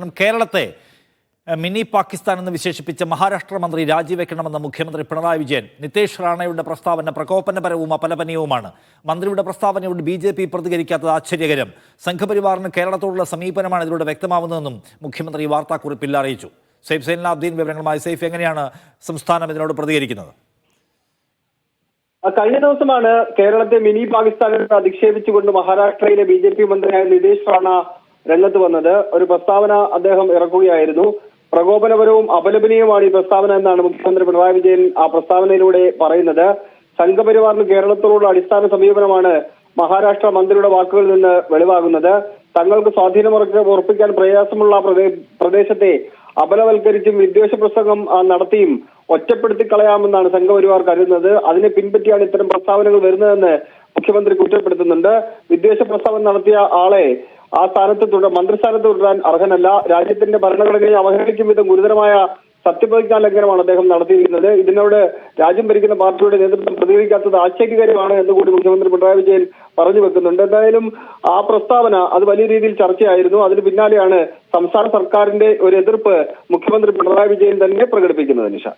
കേരളത്തെ മിനി പാകിസ്ഥാൻ എന്ന് വിശേഷിപ്പിച്ച മഹാരാഷ്ട്ര മന്ത്രി രാജിവെക്കണമെന്ന മുഖ്യമന്ത്രി പിണറായി വിജയൻ നിതേഷ് റാണയുടെ പ്രസ്താവന പ്രകോപനപരവും അപലപനീയവുമാണ് മന്ത്രിയുടെ പ്രസ്താവനയോട് ബി ജെ പി പ്രതികരിക്കാത്തത് ആശ്ചര്യകരം. സംഘപരിവാറിന് കേരളത്തോടുള്ള സമീപനമാണ് ഇതിലൂടെ വ്യക്തമാവുന്നതെന്നും മുഖ്യമന്ത്രി വാർത്താക്കുറിപ്പിൽ അറിയിച്ചു. സെയ്ഫ് സൈനാബ്ദീൻ വിവരങ്ങളുമായി സെയ്ഫ് എങ്ങനെയാണ് സംസ്ഥാനം ഇതിനോട് പ്രതികരിക്കുന്നത്? കഴിഞ്ഞ ദിവസമാണ് കേരളത്തെ മിനി പാകിസ്ഥാനിൽ അധിക്ഷേപിച്ചുകൊണ്ട് മഹാരാഷ്ട്രയിലെ ബി ജെ പി മന്ത്രിയായ നിതേഷ് റാണ രംഗത്ത് വന്നത്. ഒരു പ്രസ്താവന അദ്ദേഹം ഇറക്കുകയായിരുന്നു. പ്രകോപനപരവും അപലപനീയവുമാണ് ഈ പ്രസ്താവന എന്നാണ് മുഖ്യമന്ത്രി പിണറായി വിജയൻ ആ പ്രസ്താവനയിലൂടെ പറയുന്നത്. സംഘപരിവാറിന് കേരളത്തോടുള്ള അടിസ്ഥാന സമീപനമാണ് മഹാരാഷ്ട്ര മന്ത്രിയുടെ വാക്കുകളിൽ നിന്ന് വെളിവാകുന്നത്. തങ്ങൾക്ക് സ്വാധീനം ഉറപ്പിക്കാൻ പ്രയാസമുള്ള പ്രദേശത്തെ അപലവൽക്കരിച്ചും വിദ്വേഷ പ്രസംഗം നടത്തിയും ഒറ്റപ്പെടുത്തി കളയാമെന്നാണ് സംഘപരിവാർ കരുതുന്നത്. അതിനെ പിൻപറ്റിയാണ് ഇത്തരം പ്രസ്താവനകൾ വരുന്നതെന്ന് മുഖ്യമന്ത്രി കുറ്റപ്പെടുത്തുന്നുണ്ട്. വിദ്വേഷ പ്രസ്താവന നടത്തിയ ആളെ ആ സ്ഥാനത്ത് തുടർ മന്ത്രിസ്ഥാനത്ത് തുടരാൻ അർഹനല്ല. രാജ്യത്തിന്റെ ഭരണഘടനയെ അവഹേളിക്കും വിധം ഗുരുതരമായ സത്യപ്രതിജ്ഞാ ലംഘനമാണ് അദ്ദേഹം നടത്തിയിരിക്കുന്നത്. ഇതിനോട് രാജ്യം ഭരിക്കുന്ന പാർട്ടിയുടെ നേതൃത്വം പ്രതികരിക്കാത്തത് ആശ്ചര്യകാര്യമാണ് എന്ന് കൂടി മുഖ്യമന്ത്രി പിണറായി വിജയൻ പറഞ്ഞു വെക്കുന്നുണ്ട്. എന്തായാലും ആ പ്രസ്താവന അത് വലിയ രീതിയിൽ ചർച്ചയായിരുന്നു. അതിന് പിന്നാലെയാണ് സംസ്ഥാന സർക്കാരിന്റെ ഒരു എതിർപ്പ് മുഖ്യമന്ത്രി പിണറായി വിജയൻ തന്നെ പ്രകടിപ്പിക്കുന്നത് നിഷ.